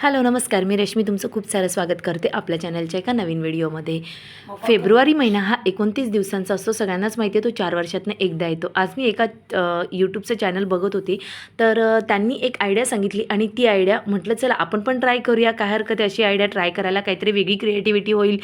Hello नमस्कार. मी रश्मी तुमचं खूप सारं स्वागत करते आपल्या चॅनलच्या एका नवीन व्हिडिओमध्ये फेब्रुवारी महिना हा एकोणतीस दिवसांचा असतो. सगळ्यांनाच माहिती आहे तो चार वर्षातनं एकदा येतो. आज मी एका यूट्यूबचं चॅनल बघत होती. तर त्यांनी एक आयडिया सांगितली आणि ती आयडिया म्हटलं चला आपण पण ट्राय करूया. काय हरकत अशी आयडिया ट्राय करायला काहीतरी वेगळी क्रिएटिव्हिटी होईल.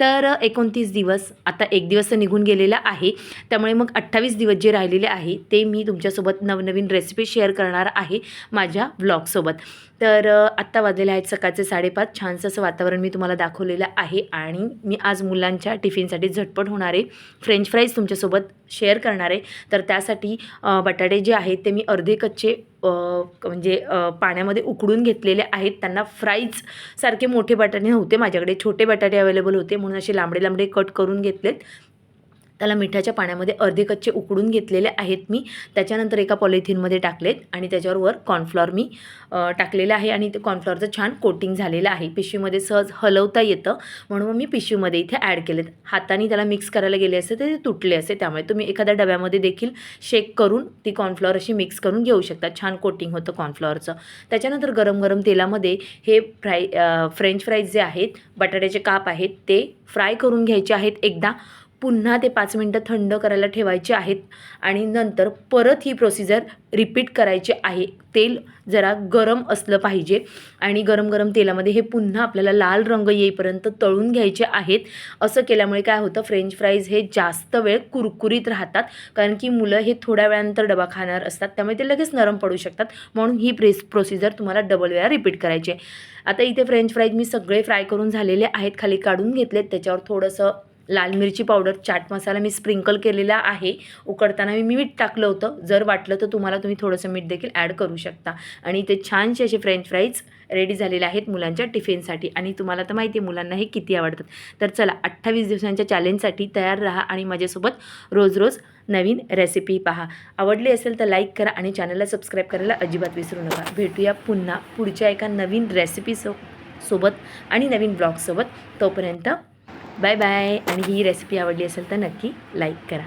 तर एकोणतीस दिवस आता एक दिवस तर निघून गेलेला आहे. त्यामुळे मग अठ्ठावीस दिवस जे राहिलेले आहे ते मी तुमच्यासोबत नवनवीन रेसिपी शेअर करणार आहे माझ्या ब्लॉगसोबत तर आत्ता वाजलेले आहेत सकाळचे साडेपाच छानसं असं वातावरण मी तुम्हाला दाखवलेलं आहे आणि मी आज मुलांच्या टिफिनसाठी झटपट होणारे फ्रेंच फ्राईज तुमच्यासोबत शेअर करणार आहे. तर त्यासाठी बटाटे जे आहेत ते मी अर्धे कच्चे म्हणजे पाण्यामध्ये उकडून घेतलेले आहेत. त्यांना फ्राईज सारखे मोठे बटाटे नव्हते माझ्याकडे. छोटे बटाटे अवेलेबल होते. म्हणून असे लांबडे लांबडे कट करून घेतलेत. त्याला मिठाच्या पाण्यामध्ये अर्धे कच्चे उकडून घेतलेले आहेत मी. त्याच्यानंतर एका पॉलिथिनमध्ये टाकलेत आणि त्याच्यावर वर कॉर्नफ्लॉर मी टाकलेलं आहे आणि ते कॉर्नफ्लॉरचं छान कोटिंग झालेलं आहे. पिशवीमध्ये सहज हलवता येतं. म्हणून मग मी पिशवीमध्ये इथे ॲड केलेत. हाताने त्याला मिक्स करायला गेले असते ते तुटले असते. त्यामुळे तुम्ही एखाद्या डब्यामध्ये देखील शेक करून ती कॉर्नफ्लॉर अशी मिक्स करून घेऊ शकता. छान कोटिंग होतं कॉर्नफ्लॉरचं त्याच्यानंतर गरम गरम तेलामध्ये हे फ्राय फ्रेंच फ्राईज जे आहेत बटाट्याचे काप आहेत ते फ्राय करून घ्यायचे आहेत एकदा. पुन्हा ते पाच मिनटं थंड करायला ठेवायचे आहेत आणि नंतर परत ही प्रोसिजर रिपीट करायची आहे. तेल जरा गरम असलं पाहिजे आणि गरम गरम तेलामध्ये हे पुन्हा आपल्याला लाल रंग येईपर्यंत तळून घ्यायचे आहेत. असं केल्यामुळे काय होतं? फ्रेंच फ्राईज हे जास्त वेळ कुरकुरीत राहतात. कारण की मुलं हे थोड्या वेळानंतर डबा खाणार असतात. त्यामुळे ते लगेच नरम पडू शकतात. म्हणून ही प्रेस प्रोसिजर तुम्हाला डबल वेळा रिपीट करायची. आहे आता इथे फ्रेंच फ्राईज मी सगळे फ्राय करून झालेले आहेत. खाली काढून घेतलेत. त्याच्यावर थोडंसं लाल मिरची पावडर चाट मसाला मी स्प्रिंकल केलेला आहे. उकडताना मी मीठ टाकलं होतं. जर वाटलं तर तुम्हाला तुम्ही थोडंसं मीठ देखील ॲड करू शकता. आणि ते छानसे असे फ्रेंच फ्राईज रेडी झालेले आहेत मुलांच्या टिफिनसाठी. आणि तुम्हाला तर माहिती आहे मुलांना हे किती आवडतात. तर चला अठ्ठावीस दिवसांच्या चॅलेंजसाठी तयार राहा आणि माझ्यासोबत रोज रोज नवीन रेसिपी पहा. आवडली असेल तर लाईक करा आणि चॅनलला सबस्क्राईब करायला अजिबात विसरू नका. भेटूया पुन्हा पुढच्या एका नवीन रेसिपी सो सोबत आणि नवीन ब्लॉगसोबत तोपर्यंत बाय बाय आणि ही रेसिपी आवडली असेल तर नक्की लाईक करा.